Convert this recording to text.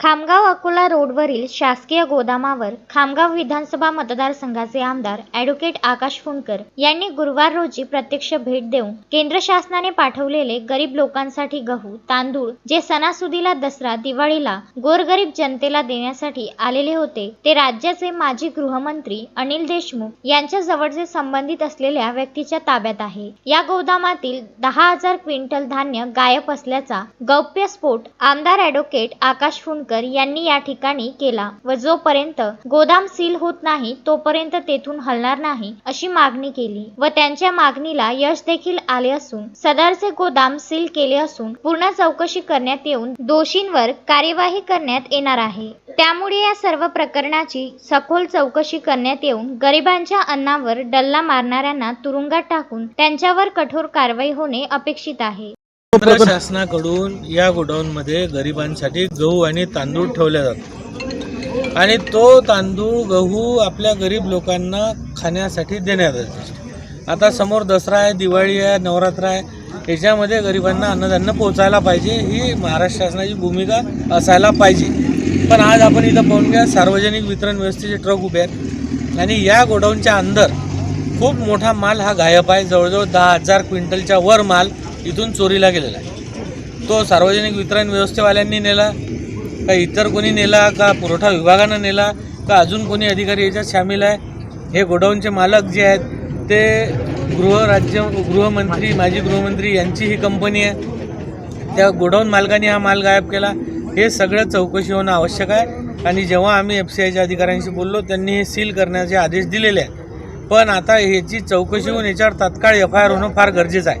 खामगाव अकोला रोडवरील शासकीय गोदामावर खामगाव विधानसभा मतदारसंघाचे आमदार ॲडव्होकेट आकाश फुंडकर यांनी गुरुवार रोजी प्रत्यक्ष भेट देऊन केंद्र शासनाने पाठवलेले गरीब लोकांसाठी गहू तांदूळ जे सणासुदीला दसरा दिवाळीला गोरगरीब जनतेला देण्यासाठी आलेले होते ते राज्याचे माजी गृहमंत्री अनिल देशमुख यांच्या जवळचे संबंधित असलेल्या व्यक्तीच्या ताब्यात आहे. या गोदामातील दहा हजार क्विंटल धान्य गायब असल्याचा गौप्यस्फोट आमदार ॲडव्होकेट आकाश फुंडकर यांनी या ठिकाणी केला व जोपर्यंत गोदाम सील होत नाही तोपर्यंत तेथून हलणार नाही अशी मागणी केली. व त्यांच्या मागणीला यश देखील आले असून सदरचे गोदाम सील केले असून पूर्ण चौकशी करण्यात येऊन दोषींवर कार्यवाही करण्यात येणार आहे. त्यामुळे या सर्व प्रकरणाची सखोल चौकशी करण्यात येऊन गरिबांच्या अन्नावर डल्ला मारणाऱ्यांना तुरुंगात टाकून त्यांच्यावर कठोर कारवाई होणे अपेक्षित आहे. केंद्र शासनाकडून या गोडाऊनमध्ये गरिबांसाठी गहू आणि तांदूळ ठेवले जातात. आणि तो तांदूळ गहू आपल्या गरीब लोकांना खाण्यासाठी देण्यात येतो. आता समोर दसरा आहे दिवाळी आहे नवरात्र आहे याच्यामध्ये गरिबांना अन्नधान्य पोचायला पाहिजे ही महाराष्ट्र शासनाची भूमिका असायला पाहिजे. पण आज आपण इथं पाहून घ्या सार्वजनिक वितरण व्यवस्थेचे ट्रक उभे आहेत. आणि या गोडाऊनच्या अंदर खूप मोठा माल हा गायब आहे जवळजवळ दहा हजार क्विंटलच्या वर माल इथून चोरीला गेलेला आहे. तो सार्वजनिक वितरण व्यवस्थेवाल्यांनी नेला का इतर कोणी नेला का पुरवठा विभागानं नेला का अजून कोणी अधिकारी याच्यात सामील आहे? हे गोडाऊनचे मालक जे आहेत ते गृहराज्य गृहमंत्री माजी गृहमंत्री यांची ही कंपनी आहे. त्या गोडाऊन मालकाने हा माल गायब केला. हे सगळं चौकशी होणं आवश्यक आहे. आणि जेव्हा आम्ही एफ सी आयच्या अधिकाऱ्यांशी बोललो त्यांनी हे सील करण्याचे आदेश दिलेले आहेत. पण आता ह्याची चौकशी होऊन याच्यावर तात्काळ एफ आय आर होणं फार गरजेचं आहे.